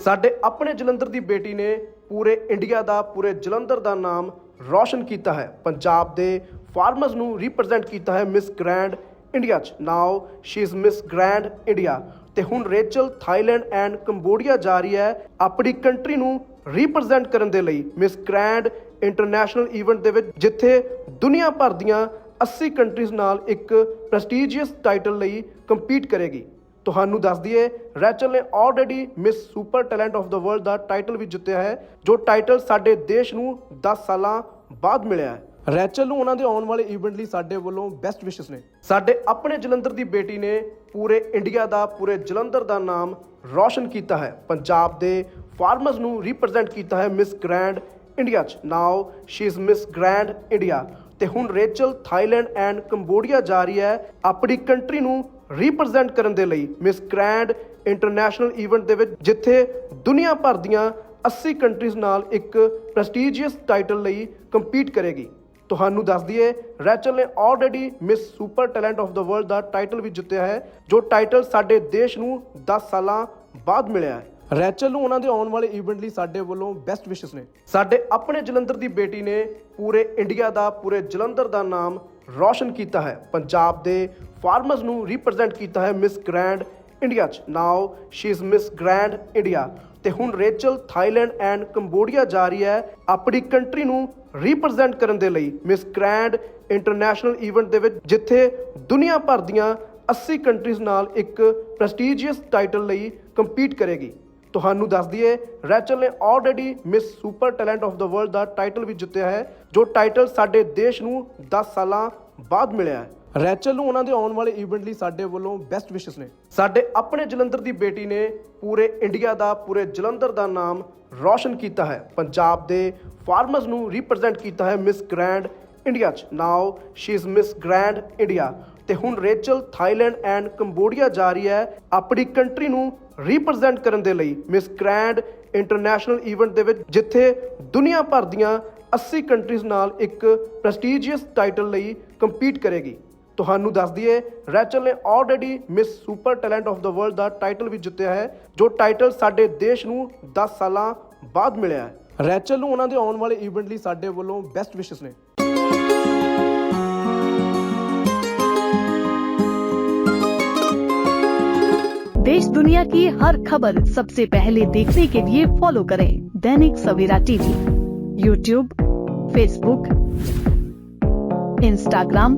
ਸਾਡੇ ਆਪਣੇ ਜਲੰਧਰ ਦੀ ਬੇਟੀ ਨੇ ਪੂਰੇ ਇੰਡੀਆ ਦਾ, ਪੂਰੇ ਜਲੰਧਰ ਦਾ ਨਾਮ ਰੌਸ਼ਨ ਕੀਤਾ ਹੈ। ਪੰਜਾਬ ਦੇ ਫਾਰਮਰਸ ਨੂੰ ਰਿਪਰੈਜ਼ੈਂਟ ਕੀਤਾ ਹੈ ਮਿਸ ਗ੍ਰੈਂਡ ਇੰਡੀਆ ਚ। Now she is miss grand India ਤੇ ਹੁਣ ਰੇਚਲ ਥਾਈਲੈਂਡ ਐਂਡ ਕੰਬੋਡੀਆ ਜਾ ਰਹੀ ਹੈ ਆਪਣੀ ਕੰਟਰੀ ਨੂੰ ਰਿਪਰੈਜ਼ੈਂਟ ਕਰਨ ਦੇ ਲਈ ਮਿਸ ਗ੍ਰੈਂਡ ਇੰਟਰਨੈਸ਼ਨਲ ਇਵੈਂਟ ਦੇ ਵਿੱਚ, ਜਿੱਥੇ ਦੁਨੀਆ ਭਰ ਦੀਆਂ 80 ਕੰਟਰੀਜ਼ ਨਾਲ ਇੱਕ ਪ੍ਰੈਸਟੀਜੀਅਸ ਟਾਈਟਲ ਲਈ ਕੰਪੀਟ ਕਰੇਗੀ। ਤੁਹਾਨੂੰ ਦੱਸ ਦਈਏ, ਰੈਚਲ ਨੇ already miss super talent of the world ਦਾ ਟਾਈਟਲ ਵੀ ਜਿੱਤਿਆ ਹੈ, ਜੋ ਟਾਈਟਲ ਸਾਡੇ ਦੇਸ਼ ਨੂੰ 10 ਸਾਲਾਂ ਬਾਅਦ ਮਿਲਿਆ ਹੈ। ਰੈਚਲ ਨੂੰ ਉਹਨਾਂ ਦੇ ਆਉਣ ਵਾਲੇ ਇਵੈਂਟ ਲਈ ਸਾਡੇ ਵੱਲੋਂ ਬੈਸਟ ਵਿਸ਼ੇਸ ਨੇ। ਸਾਡੇ ਆਪਣੇ ਜਲੰਧਰ ਦੀ ਬੇਟੀ ਨੇ ਪੂਰੇ ਇੰਡੀਆ ਦਾ, ਪੂਰੇ ਜਲੰਧਰ ਦਾ ਨਾਮ ਰੌਸ਼ਨ ਕੀਤਾ ਹੈ। ਪੰਜਾਬ ਦੇ ਫਾਰਮਰਸ ਨੂੰ ਰਿਪਰੈਜ਼ੈਂਟ ਕੀਤਾ ਹੈ ਮਿਸ ਗ੍ਰੈਂਡ ਇੰਡੀਆ ਚ। Now she is miss grand India ਤੇ ਹੁਣ ਰੇਚਲ ਥਾਈਲੈਂਡ ਐਂਡ ਕੰਬੋਡੀਆ ਜਾ ਰਹੀ ਹੈ। ਆਪਣੀ ਕੰਟਰੀ ਨੂੰ ਰਿਪਰੈਜ਼ੈਂਟ ਕਰਨ ਦੇ ਲਈ ਮਿਸ ਗ੍ਰੈਂਡ ਇੰਟਰਨੈਸ਼ਨਲ ਇਵੈਂਟ ਦੇ ਵਿੱਚ, ਜਿੱਥੇ ਦੁਨੀਆ ਭਰ ਦੀਆਂ 80 ਕੰਟਰੀਜ਼ ਨਾਲ ਇੱਕ ਪ੍ਰੈਸਟੀਜੀਅਸ ਟਾਈਟਲ ਲਈ ਕੰਪੀਟ ਕਰੇਗੀ। ਤੁਹਾਨੂੰ ਦੱਸ ਦਈਏ ਰੈਚਲ ਨੇ already miss super talent of the world ਦਾ ਟਾਈਟਲ ਵੀ ਜਿੱਤਿਆ ਹੈ, ਜੋ ਟਾਈਟਲ ਸਾਡੇ ਦੇਸ਼ ਨੂੰ 10 ਸਾਲਾਂ ਬਾਅਦ ਮਿਲਿਆ ਹੈ। ਰੈਚਲ ਨੂੰ ਉਹਨਾਂ ਦੇ ਆਉਣ ਵਾਲੇ ਇਵੈਂਟ ਲਈ ਸਾਡੇ ਵੱਲੋਂ ਬੈਸਟ ਵਿਸ਼ੇਸ ਨੇ। ਸਾਡੇ ਆਪਣੇ ਜਲੰਧਰ ਦੀ ਬੇਟੀ ਨੇ ਪੂਰੇ ਇੰਡੀਆ ਦਾ, ਪੂਰੇ ਜਲੰਧਰ ਦਾ ਨਾਮ ਰੌਸ਼ਨ ਕੀਤਾ ਹੈ। ਪੰਜਾਬ ਦੇ ਫਾਰਮਰਸ ਨੂੰ ਰਿਪਰੈਜ਼ੈਂਟ ਕੀਤਾ ਹੈ ਮਿਸ ਗ੍ਰੈਂਡ ਇੰਡੀਆ ਚ। Now she is miss grand India ਤੇ ਹੁਣ ਰੇਚਲ, ਥਾਈਲੈਂਡ ਐਂਡ ਕੰਬੋਡੀਆ ਜਾ ਰਹੀ ਹੈ ਆਪਣੀ ਕੰਟਰੀ ਨੂੰ ਰਿਪਰੈਜ਼ੈਂਟ ਕਰਨ ਦੇ ਲਈ ਮਿਸ ਗ੍ਰੈਂਡ ਇੰਟਰਨੈਸ਼ਨਲ ਇਵੈਂਟ ਦੇ ਵਿੱਚ, ਜਿੱਥੇ ਦੁਨੀਆ ਭਰ ਦੀਆਂ 80 ਕੰਟਰੀਜ਼ ਨਾਲ ਇੱਕ ਪ੍ਰੈਸਟੀਜੀਅਸ ਟਾਈਟਲ ਲਈ ਕੰਪੀਟ ਕਰੇਗੀ। ਤੁਹਾਨੂੰ ਦੱਸ ਦਈਏ, ਰੈਚਲ ਨੇ already miss super talent of the world ਦਾ ਟਾਈਟਲ ਵੀ ਜਿੱਤਿਆ ਹੈ, ਜੋ ਟਾਈਟਲ ਸਾਡੇ ਦੇਸ਼ ਨੂੰ 10 ਸਾਲਾਂ ਬਾਅਦ ਮਿਲਿਆ ਹੈ। ਰੈਚਲ ਨੂੰ ਉਹਨਾਂ ਦੇ ਆਉਣ ਵਾਲੇ ਇਵੈਂਟ ਲਈ ਸਾਡੇ ਵੱਲੋਂ ਬੈਸਟ ਵਿਸ਼ੇਸ ਨੇ। ਸਾਡੇ ਆਪਣੇ ਜਲੰਧਰ ਦੀ ਬੇਟੀ ਨੇ ਪੂਰੇ ਇੰਡੀਆ ਦਾ, ਪੂਰੇ ਜਲੰਧਰ ਦਾ ਨਾਮ ਰੌਸ਼ਨ ਕੀਤਾ ਹੈ। ਪੰਜਾਬ ਦੇ ਫਾਰਮਰਸ ਨੂੰ ਰਿਪਰੈਜ਼ੈਂਟ ਕੀਤਾ ਹੈ ਮਿਸ ਗ੍ਰੈਂਡ ਇੰਡੀਆ ਚ। Now she is miss grand India ਤੇ ਹੁਣ ਰੇਚਲ ਥਾਈਲੈਂਡ ਐਂਡ ਕੰਬੋਡੀਆ ਜਾ ਰਹੀ ਹੈ ਆਪਣੀ ਕੰਟਰੀ ਨੂੰ ਰਿਪਰੈਜ਼ੈਂਟ ਕਰਨ ਦੇ ਲਈ ਮਿਸ ਗ੍ਰੈਂਡ ਇੰਟਰਨੈਸ਼ਨਲ ਇਵੈਂਟ ਦੇ ਵਿੱਚ, ਜਿੱਥੇ ਦੁਨੀਆ ਭਰ ਦੀਆਂ 80 ਕੰਟਰੀਜ਼ ਨਾਲ ਇੱਕ ਪ੍ਰੈਸਟੀਜੀਅਸ ਟਾਈਟਲ ਲਈ ਕੰਪੀਟ ਕਰੇਗੀ। ਤੁਹਾਨੂੰ ਦੱਸ ਦਈਏ ਰੈਚਲ ਨੇ already miss super talent of the world ਦਾ ਟਾਈਟਲ ਵੀ ਜਿੱਤਿਆ ਹੈ ਜੋ ਟਾਈਟਲ ਸਾਡੇ ਦੇਸ਼ ਨੂੰ 10 ਸਾਲਾਂ ਬਾਅਦ ਮਿਲਿਆ ਹੈ ਰੈਚਲ ਨੂੰ ਉਹਨਾਂ ਦੇ ਆਉਣ ਵਾਲੇ ਇਵੈਂਟ ਲਈ ਸਾਡੇ ਵੱਲੋਂ ਬੈਸਟ ਵਿਸ਼ੇਸ ਨੇ देश दुनिया की हर खबर सबसे पहले देखने के लिए फॉलो करें Dainik Savera TV YouTube Facebook Instagram